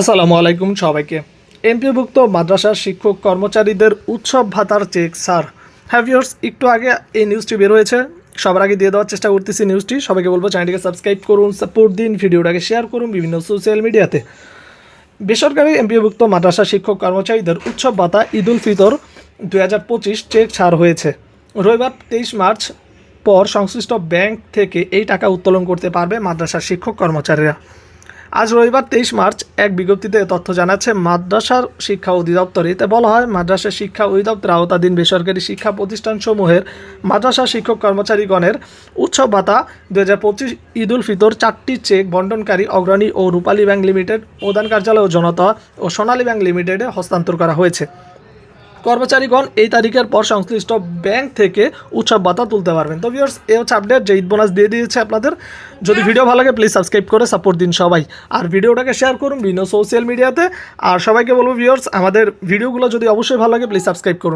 আসসালামু আলাইকুম সবাইকে। এমপিভুক্ত মাদ্রাসার শিক্ষক কর্মচারীদের উৎসব ভাতার চেক, স্যার। হ্যাভিয়ার্স একটু আগে এই নিউজটি বের হয়েছে। সবার আগে দিয়ে দেওয়ার চেষ্টা করতেছি নিউজটি সবাইকে বলব চ্যানেলটিকে সাবস্ক্রাইব করুন সাপোর্ট দিন, ভিডিওটাকে শেয়ার করুন বিভিন্ন সোশ্যাল মিডিয়াতে বেসরকারি এমপিভুক্ত মাদ্রাসা শিক্ষক কর্মচারীদের উৎসব ভাতা ঈদ উল ফিতর দুই হাজার পঁচিশ চেক ছাড় হয়েছে। রবিবার তেইশ মার্চ পর সংশ্লিষ্ট ব্যাংক থেকে এই টাকা উত্তোলন করতে পারবে মাদ্রাসার শিক্ষক কর্মচারীরা। আজ রবিবার তেইশ মার্চ। এক বিজ্ঞপ্তিতে তথ্য জানাচ্ছে, মাদ্রাসার শিক্ষা অধিদপ্তর এতে বলা হয় মাদ্রাসার শিক্ষা অধিদপ্তর আওতাধীন বেসরকারি শিক্ষা প্রতিষ্ঠানসমূহের মাদ্রাসা শিক্ষক কর্মচারীগণের উৎসব ভাতা দু হাজার পঁচিশ ঈদ উল ফিতর চারটি চেক বন্টনকারী অগ্রণী ও রূপালী ব্যাংক লিমিটেড প্রধান কার্যালয় ও জনতা ও সোনালী ব্যাংক লিমিটেডে হস্তান্তর করা হয়েছে। কর্মচারীগণ এই তারিখের পর সংশ্লিষ্ট ব্যাংক থেকে উৎসব ভাতা তুলতে পারবেন। তো ভিওর্স এ হচ্ছে আপডেট যে ঈদ বোনাস দিয়ে দিয়েছে আপনাদের। যদি ভিডিও ভালো লাগে প্লিজ সাবস্ক্রাইব করে সাপোর্ট দিন সবাই। আর ভিডিওটাকে শেয়ার করুন বিভিন্ন সোশ্যাল মিডিয়াতে আর সবাইকে বলব ভিওর্স আমাদের ভিডিওগুলো যদি অবশ্যই ভালো লাগে প্লিজ সাবস্ক্রাইব করুন।